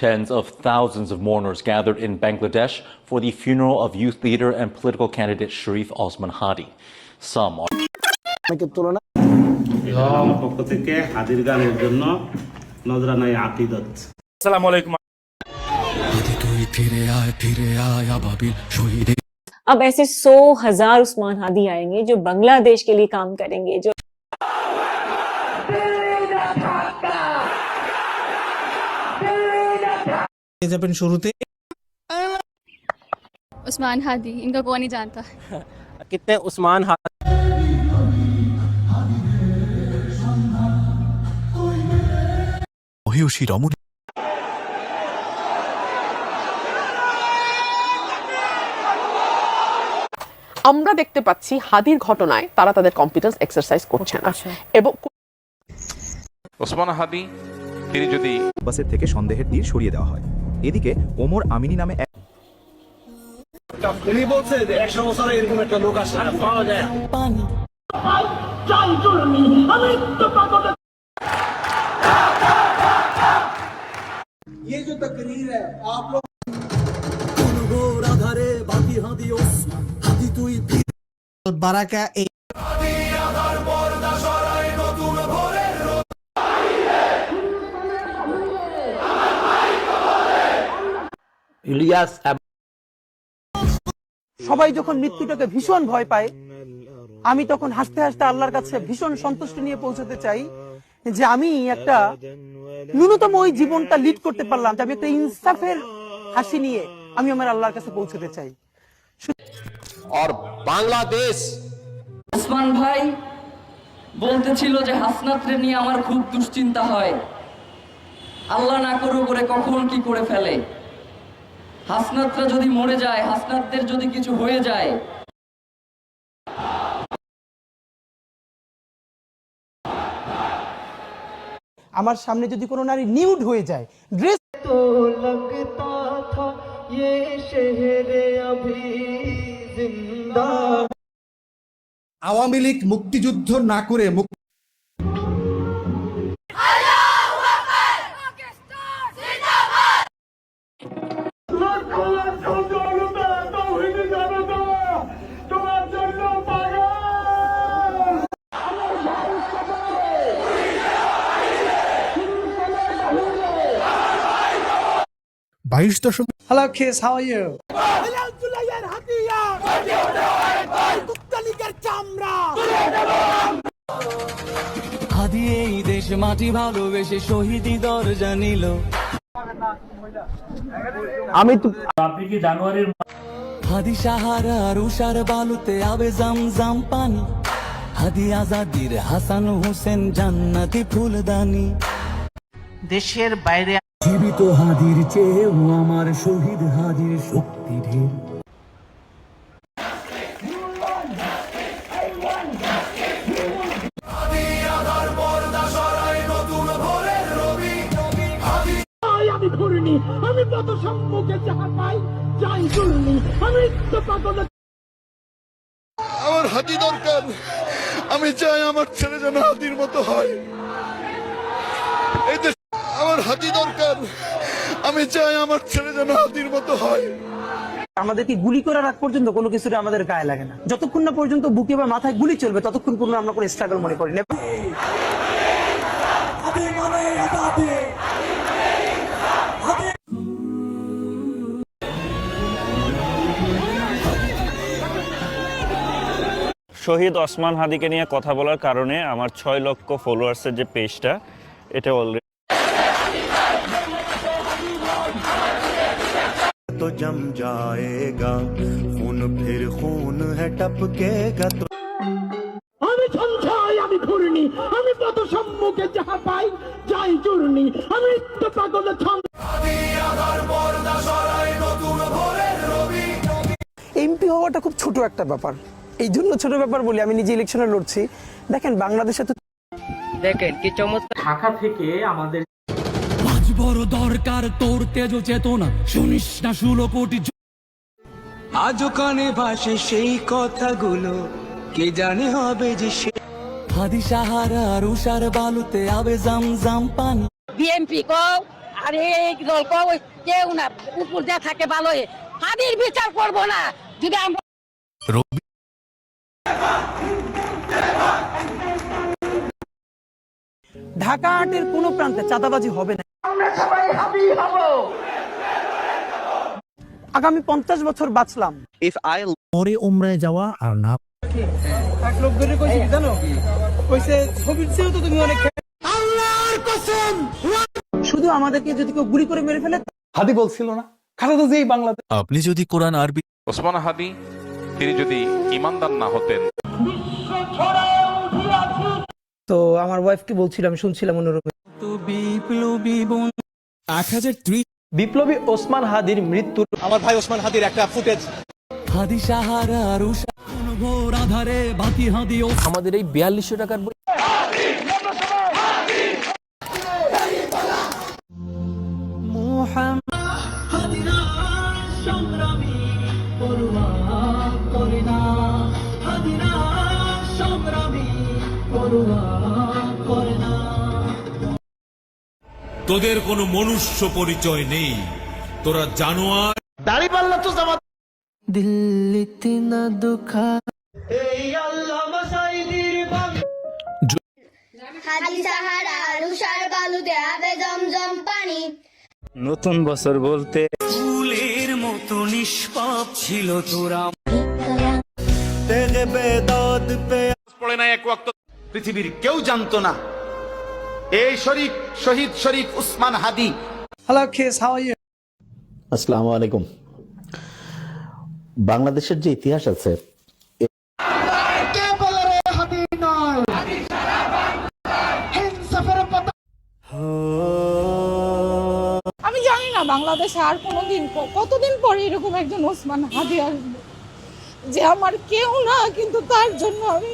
Tens of thousands of mourners gathered in Bangladesh for the funeral of youth leader and political candidate Sharif Osman Hadi. Some are. अब ऐसे सौ हजार उस्मान हादी आएंगे जो बांग्लादेश के लिए काम करेंगे जो পেয়ে যাবেন শুরুতে उस्मान हादी इनका कौन नहीं जानता कितने उस्मान हा মহিষী রমণী আমরা দেখতে পাচ্ছি হাদির ঘটনায় তারা তাদের কম্পিটেন্স এক্সারসাইজ করছে না এবং ওসমান হাদি তিনি যদি বাসের থেকে সন্দেহের তীর সরিয়ে দেওয়া হয় এদিকে ওমর আমিনী নামে এক উনি বলছে যে একশো বছরে এরকম একটা লোক আসে পাওয়া যায় বারাকা এই ইলিয়াস সবাই যখন মৃত্যুটাকে ভীষণ ভয় পায় আমি তখন হাসতে হাসতে আল্লাহর কাছে ভীষণ সন্তুষ্ট নিয়ে পৌঁছাতে চাই যে আমি একটা ন্যূনতম ওই জীবনটা লিড করতে পারলাম যে আমি একটা ইনসাফের হাসি নিয়ে আমি আমার আল্লাহর কাছে পৌঁছাতে চাই। আর বাংলাদেশ আসমান ভাই বলতেছিল যে হাসনাত্রে নিয়ে আমার খুব দুশ্চিন্তা হয়। আল্লাহ না করো করে কখন কি করে ফেলে। হাসনাতরা যদি মরে যায় হাসনাতদের যদি কিছু হয়ে যায়। আমার সামনে যদি কোনো নারী নিউড হয়ে যায় ড্রেস তো আওয়ামী লীগ মুক্তিযুদ্ধ না করে বাইশ দশমিক হ্যালো কিস হাউ আর ইউ হাদি এই দেশ মাটি ভালোবেসে শহীদি দরজা নিল। আমি তো হাদি সাহারা রুষার বালুতে আবে জাম জাম পানি। হাদি আজাদির হাসান হোসেন জান্নাতি ফুলদানি। দেশের বাইরে জীবিত হাদির চেয়েও আমার শহীদ হাদির শক্তি ঢের। আমার হাতি দরকার আমি চাই আমার ছেলে যেন হাতির মতো হয়। এই দেশ আমার হাতি দরকার। আমি চাই আমার ছেলে যেন হাতির মতো হয়। আমাদেরকে গুলি করার আগ পর্যন্ত কোনো কিছুতে আমাদের গায়ে লাগে না। যতক্ষণ না পর্যন্ত বুকে বা মাথায় গুলি চলবে ততক্ষণ পর্যন্ত আমরা কোনো স্ট্রাগল মনে করি না। শহীদ ওসমান হাদিকে নিয়ে কথা বলার কারণে আমার ছয় লক্ষ ফলোয়ার্সের যে পেজটা এটা অলরেডি तो जम जाएगा खून फिर खून है टपकेगा तो আমি সঞ্চয় আমি ঘূর্ণি আমি পথ সম্মুখে যাহা পাই যাই চূর্ণি আমি তো পাগল ছন্দ এমপি হওয়াটা খুব ছোট একটা ব্যাপার এই জন্য ছোট ব্যাপার বলি আমি নিজে ইলেকশনে লড়ছি দেখেন বাংলাদেশে তো দেখেন কি চমৎকার আজ বড় দরকার তোর তেজ চেতনা। শুনিস না ষোলো কোটি আজও কানে ভাসে সেই কথাগুলো। কে জানে হবে যে সে হাদি সাহারা রুষার বালুতে আবে জাম জাম পানি। বিএমপি কও আরে এই দল কই কেউ না উপর যা থাকে ভালোই। হাদির বিচার করব না যদি আমরা ঢাকা হাটের কোনো প্রান্তে চাঁদাবাজি হবে না। আগামী পঞ্চাশ বছর বাঁচলাম। ইফ আই পরে ওমরায় যাওয়া আর না এক লোক ধরে কইছে কি জানো? কইছে ছবির চেয়েও তো তুমি অনেক আল্লাহর কসম! শুধু আমাদেরকে যদি কেউ গুলি করে মেরে ফেলে হাদি বলছিল না? খালেদা যেই বাংলাদেশ আপনি যদি কোরআন আরবি ওসমান হাদি তিনি যদি ইমানদার না হতেন তো আমার ওয়াইফকে বলছিলাম শুনছিলাম অনুরূপে বোন এক হাজার ত্রিশ বিপ্লবী ওসমান হাদির মৃত্যুর আমার ভাই ওসমান হাদির একটা ফুটেজ। হাদি সাহারা রুষা কোন ঘোর আধারে বাতি হাদি ও আমাদের এই বিয়াল্লিশশো টাকার বই তোদের কোনো মনুষ্য পরিচয় নেই। তোরা জানোয়ার দিল্লিতে না দুঃখা খালি সাহারা রুষার বালুতে আবে জমজম পানি। নতুন বছর বলতে ফুলের মতো নিষ্পাপ ছিল তোরা। পড়ে না এক পৃথিবীর কেউ জানতো না এই শরীফ শহীদ শরীফ উসমান হাদি। হ্যালো কিস হাউ আর ইউ আসসালামু আলাইকুম। বাংলাদেশের যে ইতিহাস আছে আমি জানি না বাংলাদেশে আর কোনোদিন কতদিন পরে এরকম একজন ওসমান হাদি আসবে? যে আমার কেউ না কিন্তু তার জন্য আমি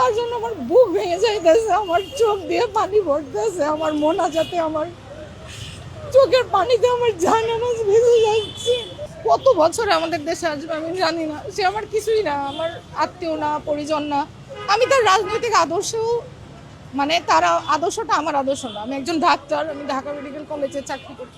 তার জন্য আমার বুক ভেঙে যাইতেছে, আমার চোখ দিয়ে পানি পড়তেছে, আমার মনা যাতে আমার চোখের পানিতে আমার জানামাজ ভেঙে যাচ্ছে। কত বছরে আমাদের দেশে আসবে আমি জানি না, সে আমার কিছুই না, আমার আত্মীয় না, পরিজন না। আমি তার রাজনৈতিক আদর্শেও মানে তার আদর্শটা আমার আদর্শ না। আমি একজন ডাক্তার, আমি ঢাকা মেডিকেল কলেজে চাকরি করি